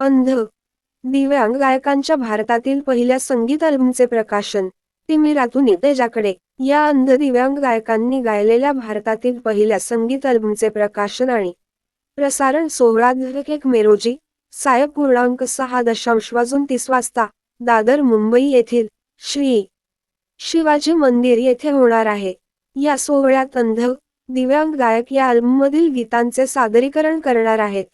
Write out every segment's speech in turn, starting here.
अंध. दिव्यांग गायकांच्या भारतातील पहिल्या संगीत अल्बमचे प्रकाशन. तिमिरातून तेजाकडे या अंध दिव्यांग गायकांनी गायलेल्या भारतातील पहिल्या संगीत अल्बमचे प्रकाशन आणि प्रसारण सोहळा एक मे रोजी साय पूर्णांक सहा दशांश वाजून तीस वाजता. दादर मुंबई येथील श्री शिवाजी मंदिर येथे होणार आहे. या सोहळ्यात अंध दिव्यांग गायक या अल्बममधील गीतांचे सादरीकरण करणार आहेत.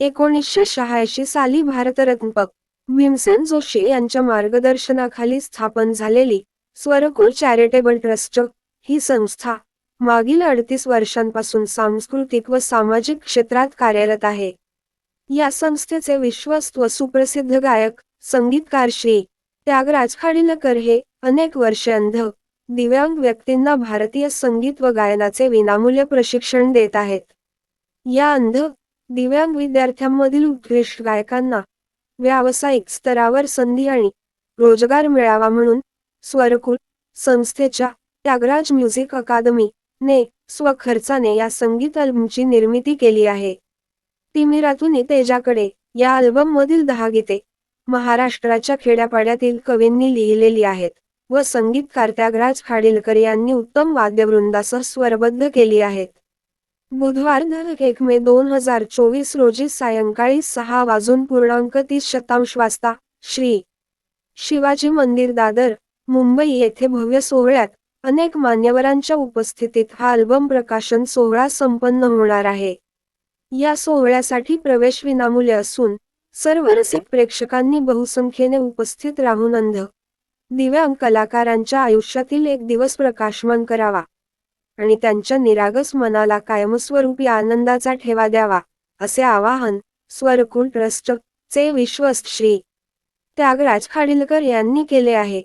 एकोणीसशे शहाऐंशी साली भारतरत्न भीमसेन जोशी यांच्या मार्गदर्शनाखाली स्थापन झालेली स्वरकुल चॅरिटेबल ट्रस्ट ही संस्था मागील अडतीस वर्षांपासून सांस्कृतिक व सामाजिक क्षेत्रात कार्यरत आहे. या संस्थेचे विश्वस्त व सुप्रसिद्ध गायक संगीतकार श्री त्यागराज खाडीलकर हे अनेक वर्षे अंध दिव्यांग व्यक्तींना भारतीय संगीत व गायनाचे विनामूल्य प्रशिक्षण देत आहेत. या अंध दिव्यांग विद्यार्थ्यांमधील उत्कृष्ट गायकांना व्यावसायिक स्तरावर संधी आणि रोजगार मिळावा म्हणून स्वरकुल संस्थेच्या त्यागराज म्युझिक अकादमी ने स्वखर्चाने या संगीत अल्बमची निर्मिती केली आहे. तिमिरातून तेजाकडे या अल्बम मधील दहा गीते महाराष्ट्राच्या खेड्यापाड्यातील कवींनी लिहिलेली आहेत व संगीतकार त्यागराज खाडीलकर यांनी उत्तम वाद्यवृंदासह स्वरबद्ध केली आहेत. बुधवार दिनांक एक मे दोन हजार चोवीस रोजी सायंकाळी सहा वाजून पूर्णांक तीस शतांश वाजता श्री शिवाजी मंदिर दादर मुंबई येथे भव्य सोहळ्यात अनेक मान्यवरांच्या उपस्थितीत हा अल्बम प्रकाशन सोहळा संपन्न होणार आहे. या सोहळ्यासाठी प्रवेश विनामूल्य असून सर्व रसिक प्रेक्षकांनी बहुसंख्येने उपस्थित राहून अंध दिव्यांग कलाकारांच्या आयुष्यातील एक दिवस प्रकाशमान करावा. आणि त्यांच्या निरागस मनाला कायमस्वरूपी आनंदाचा ठेवा द्यावा असे आवाहन स्वरकुल ट्रस्ट चे विश्वस्त श्री त्यागराज खाडीलकर यांनी केले आहे.